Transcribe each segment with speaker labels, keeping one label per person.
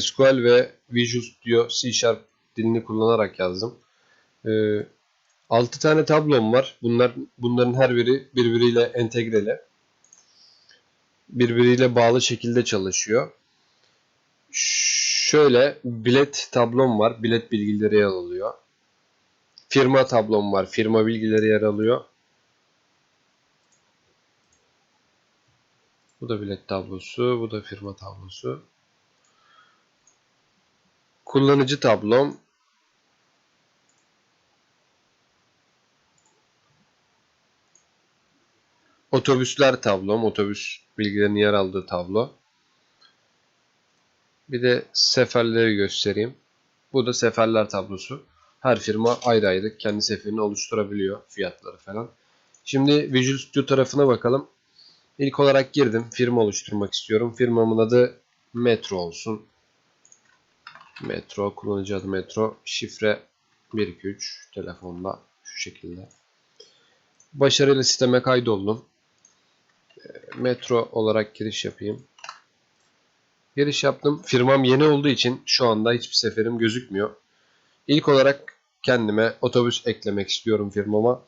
Speaker 1: SQL ve Visual Studio C Sharp dilini kullanarak yazdım. Ee, 6 tane tablom var. Bunlar bunların her biri birbiriyle entegreli. Birbiriyle bağlı şekilde çalışıyor. Şöyle bilet tablom var. Bilet bilgileri yer alıyor. Firma tablom var. Firma bilgileri yer alıyor. Bu da bilet tablosu. Bu da firma tablosu. Kullanıcı tablom. Otobüsler tablom. Otobüs bilgilerinin yer aldığı tablo. Bir de seferleri göstereyim. Bu da seferler tablosu. Her firma ayrı ayrı kendi seferini oluşturabiliyor. Fiyatları falan. Şimdi Visual Studio tarafına bakalım. İlk olarak girdim. Firma oluşturmak istiyorum. Firmamın adı Metro olsun. Metro. Kullanıcı adı Metro. Şifre 123. Telefonda şu şekilde. Başarıyla sisteme kaydoldum. Metro olarak giriş yapayım. Giriş yaptım. Firmam yeni olduğu için şu anda hiçbir seferim gözükmüyor. İlk olarak kendime otobüs eklemek istiyorum firmama.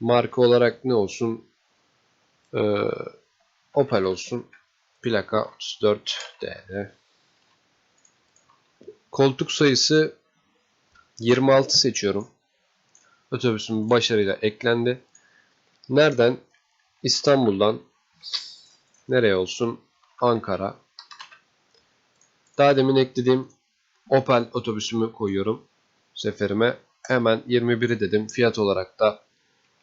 Speaker 1: Marka olarak ne olsun? Ee, Opel olsun. Plaka 34 değerli. Koltuk sayısı 26 seçiyorum. Otobüsüm başarıyla eklendi. Nereden? İstanbul'dan nereye olsun? Ankara. Daha demin eklediğim Opel otobüsümü koyuyorum seferime. Hemen 21'i dedim. Fiyat olarak da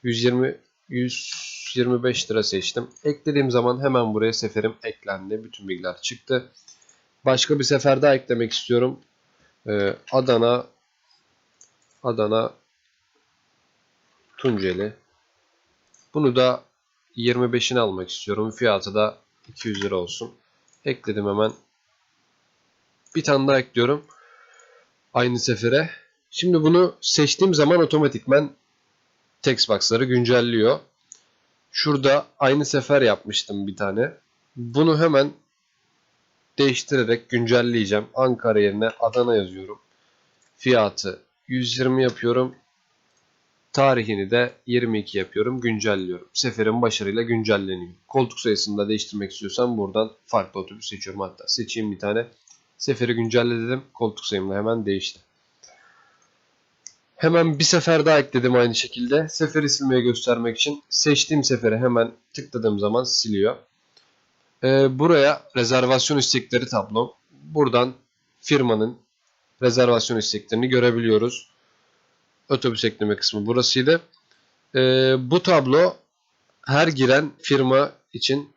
Speaker 1: 120 125 lira seçtim. Eklediğim zaman hemen buraya seferim eklendi. Bütün bilgiler çıktı. Başka bir sefer daha eklemek istiyorum. Ee, Adana Adana Tunceli. Bunu da 25'ini almak istiyorum. Fiyatı da 200 lira olsun. Ekledim hemen. Bir tane daha ekliyorum. Aynı sefere. Şimdi bunu seçtiğim zaman otomatikmen text box'ları güncelliyor. Şurada aynı sefer yapmıştım bir tane. Bunu hemen değiştirerek güncelleyeceğim. Ankara yerine Adana yazıyorum. Fiyatı 120 yapıyorum. Tarihini de 22 yapıyorum. Güncelliyorum. Seferim başarıyla güncelleniyor. Koltuk sayısını da değiştirmek istiyorsam buradan farklı otobüs seçiyorum. Hatta seçeyim bir tane. Seferi güncelle dedim. Koltuk sayım hemen değişti. Hemen bir sefer daha ekledim aynı şekilde. Seferi silmeye göstermek için seçtiğim sefere hemen tıkladığım zaman siliyor. Ee, buraya rezervasyon istekleri tablom. Buradan firmanın rezervasyon isteklerini görebiliyoruz. Otobüs ekleme kısmı burasıydı. Ee, bu tablo her giren firma için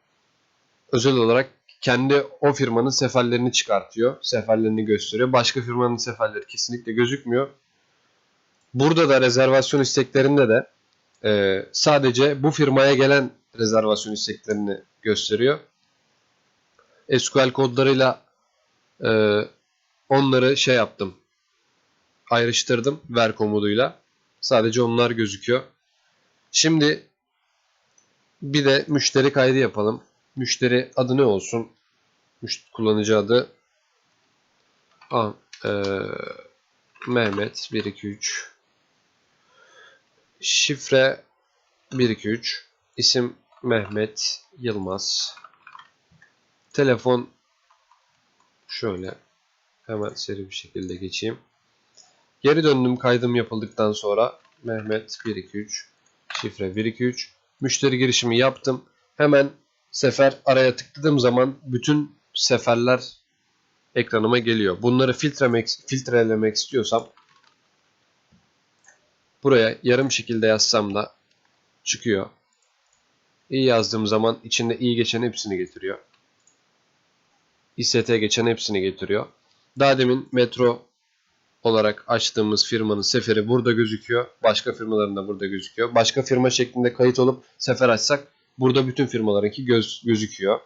Speaker 1: özel olarak kendi o firmanın seferlerini çıkartıyor. Seferlerini gösteriyor. Başka firmanın seferleri kesinlikle gözükmüyor. Burada da rezervasyon isteklerinde de e, sadece bu firmaya gelen rezervasyon isteklerini gösteriyor. SQL kodlarıyla e, onları şey yaptım. Ayrıştırdım ver komutuyla. Sadece onlar gözüküyor. Şimdi bir de müşteri kaydı yapalım. Müşteri adı ne olsun? Müşteri kullanıcı adı A, e, Mehmet 123 Şifre 123 İsim Mehmet Yılmaz Telefon şöyle hemen seri bir şekilde geçeyim. Geri döndüm kaydım yapıldıktan sonra Mehmet 123 şifre 123 müşteri girişimi yaptım. Hemen sefer araya tıkladığım zaman bütün seferler ekranıma geliyor. Bunları filtremek, filtrelemek istiyorsam buraya yarım şekilde yazsam da çıkıyor. İyi yazdığım zaman içinde iyi geçen hepsini getiriyor. İST geçen hepsini getiriyor. Daha demin metro olarak açtığımız firmanın seferi burada gözüküyor. Başka firmaların da burada gözüküyor. Başka firma şeklinde kayıt olup sefer açsak burada bütün firmalarınki göz, gözüküyor.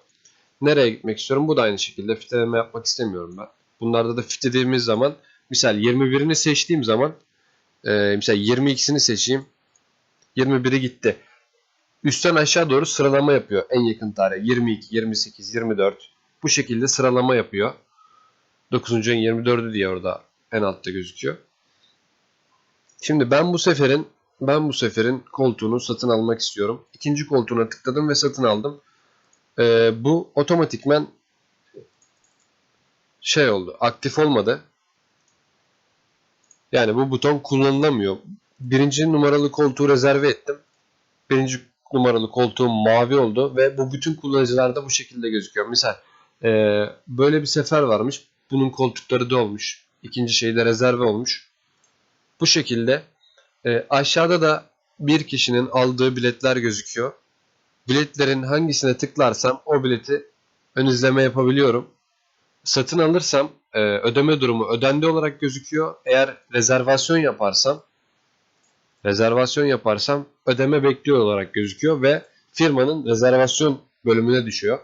Speaker 1: Nereye gitmek istiyorum? Bu da aynı şekilde fitleme yapmak istemiyorum ben. Bunlarda da fitlediğimiz zaman misal 21'ini seçtiğim zaman e, misal 22'sini seçeyim. 21'i gitti. Üstten aşağı doğru sıralama yapıyor. En yakın tarih 22, 28, 24 bu şekilde sıralama yapıyor. 9. ayın 24'ü diye orada en altta gözüküyor. Şimdi ben bu seferin ben bu seferin koltuğunu satın almak istiyorum. İkinci koltuğuna tıkladım ve satın aldım. Ee, bu otomatikmen şey oldu. Aktif olmadı. Yani bu buton kullanılamıyor. Birinci numaralı koltuğu rezerve ettim. Birinci numaralı koltuğum mavi oldu ve bu bütün kullanıcılarda bu şekilde gözüküyor. Misal e, böyle bir sefer varmış. Bunun koltukları dolmuş. İkinci şeyde rezerve olmuş. Bu şekilde e, aşağıda da bir kişinin aldığı biletler gözüküyor. Biletlerin hangisine tıklarsam o bileti ön izleme yapabiliyorum. Satın alırsam e, ödeme durumu ödendi olarak gözüküyor. Eğer rezervasyon yaparsam rezervasyon yaparsam ödeme bekliyor olarak gözüküyor ve firmanın rezervasyon bölümüne düşüyor.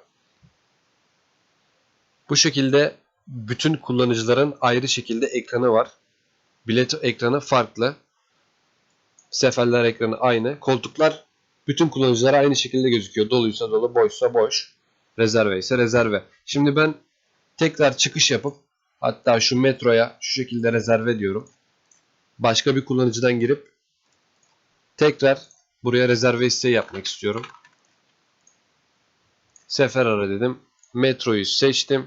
Speaker 1: Bu şekilde bütün kullanıcıların ayrı şekilde ekranı var. Bilet ekranı farklı. Seferler ekranı aynı. Koltuklar bütün kullanıcılara aynı şekilde gözüküyor. Doluysa dolu, boşsa boş. Rezerve ise rezerve. Şimdi ben tekrar çıkış yapıp hatta şu metroya şu şekilde rezerve diyorum. Başka bir kullanıcıdan girip tekrar buraya rezerve isteği yapmak istiyorum. Sefer ara dedim. Metroyu seçtim.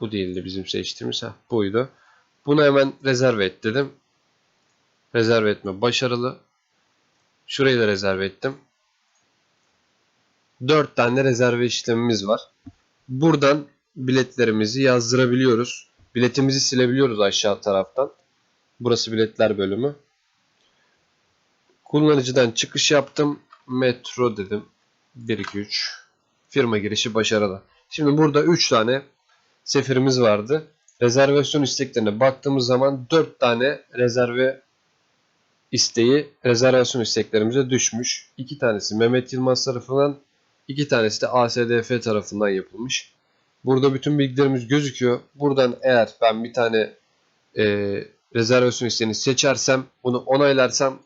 Speaker 1: Bu değildi bizim seçtiğimiz. Ha, buydu. Bunu hemen rezerve et dedim. Rezerve etme başarılı. Şurayı da rezerve ettim. 4 tane rezerve işlemimiz var. Buradan biletlerimizi yazdırabiliyoruz. Biletimizi silebiliyoruz aşağı taraftan. Burası biletler bölümü. Kullanıcıdan çıkış yaptım. Metro dedim. 1 2 3. Firma girişi başarılı. Şimdi burada 3 tane seferimiz vardı. Rezervasyon isteklerine baktığımız zaman 4 tane rezerve isteği rezervasyon isteklerimize düşmüş. 2 tanesi Mehmet Yılmaz tarafından, 2 tanesi de ASDF tarafından yapılmış. Burada bütün bilgilerimiz gözüküyor. Buradan eğer ben bir tane e, rezervasyon isteğini seçersem, bunu onaylarsam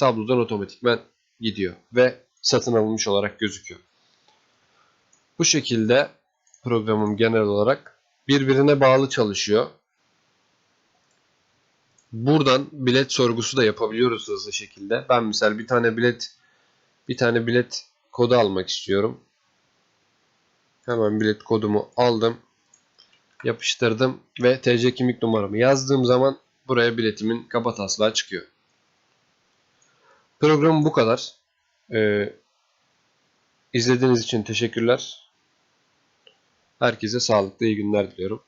Speaker 1: tablodan otomatikmen gidiyor ve satın alınmış olarak gözüküyor. Bu şekilde programım genel olarak birbirine bağlı çalışıyor. Buradan bilet sorgusu da yapabiliyoruz hızlı şekilde. Ben misal bir tane bilet bir tane bilet kodu almak istiyorum. Hemen bilet kodumu aldım. Yapıştırdım ve TC kimlik numaramı yazdığım zaman buraya biletimin kaba taslağı çıkıyor. Programım bu kadar. Ee, izlediğiniz için teşekkürler. Herkese sağlıklı iyi günler diliyorum.